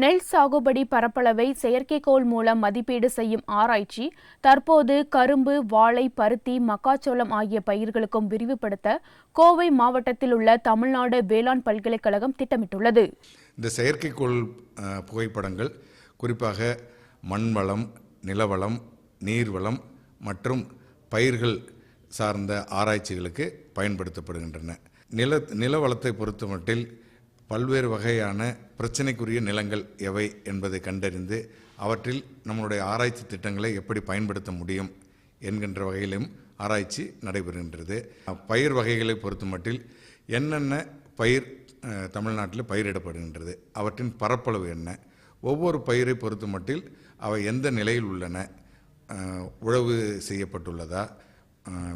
நெல் சாகுபடி பரப்பளவை செயற்கைக்கோள் மூலம் மதிப்பீடு செய்யும் ஆராய்ச்சி தற்போது கரும்பு வாழை பருத்தி மக்காச்சோளம் ஆகிய பயிர்களுக்கும் விரிவுபடுத்த கோவை மாவட்டத்தில் உள்ள தமிழ்நாடு வேளாண் பல்கலைக்கழகம் திட்டமிட்டுள்ளது. இந்த செயற்கைக்கோள் புகைப்படங்கள் குறிப்பாக மண்வளம் நிலவளம் நீர்வளம் மற்றும் பயிர்கள் சார்ந்த ஆராய்ச்சிகளுக்கு பயன்படுத்தப்படுகின்றன. நில நிலவளத்தை பொறுத்தமட்டில் பல்வேறு வகையான பிரச்சனைக்குரிய நிலங்கள் எவை என்பதை கண்டறிந்து அவற்றில் நம்மளுடைய ஆராய்ச்சி திட்டங்களை எப்படி பயன்படுத்த முடியும் என்கின்ற வகையிலும் ஆராய்ச்சி நடைபெறுகின்றது. பயிர் வகைகளை பொறுத்தமட்டில் என்னென்ன பயிர் தமிழ்நாட்டில் பயிரிடப்படுகின்றது அவற்றின் பரப்பளவு என்ன ஒவ்வொரு பயிரை பொறுத்தமட்டில் அவை எந்த நிலையில் உள்ளன உழவு செய்யப்பட்டுள்ளதா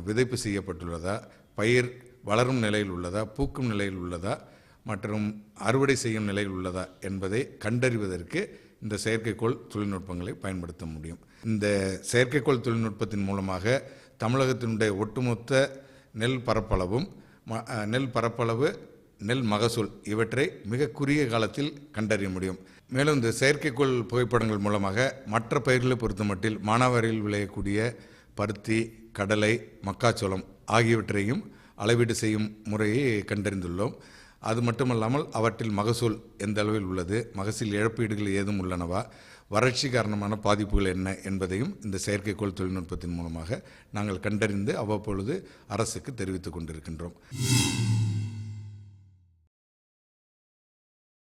விதைப்பு செய்யப்பட்டுள்ளதா பயிர் வளரும் நிலையில் உள்ளதா பூக்கும் நிலையில் உள்ளதா மற்றும் அறுவடை செய்யும் நிலையில் உள்ளதா என்பதை கண்டறிவதற்கு இந்த செயற்கைக்கோள் தொழில்நுட்பங்களை பயன்படுத்த முடியும். இந்த செயற்கைக்கோள் தொழில்நுட்பத்தின் மூலமாக தமிழகத்தினுடைய ஒட்டுமொத்த நெல் பரப்பளவும் ம- நெல் பரப்பளவு நெல் மகசூல் இவற்றை மிக குறுகிய காலத்தில் கண்டறிய முடியும். மேலும் இந்த செயற்கைக்கோள் புகைப்படங்கள் மூலமாக மற்ற பயிர்களை பொறுத்தமட்டில் மானாவாரியில் விளையக்கூடிய பருத்தி கடலை மக்காச்சோளம் ஆகியவற்றையும் அளவீடு செய்யும் முறையை கண்டறிந்துள்ளோம். அது மட்டுமல்லாமல் அவற்றில் மகசூல் எந்த அளவில் உள்ளது மகசூல் இழப்பீடுகள் ஏதும் உள்ளனவா வறட்சி காரணமான பாதிப்புகள் என்ன என்பதையும் இந்த செயற்கைக்கோள் தொழில்நுட்பத்தின் மூலமாக நாங்கள் கண்டறிந்து அவ்வப்பொழுது அரசுக்கு தெரிவித்துக் கொண்டிருக்கின்றோம்.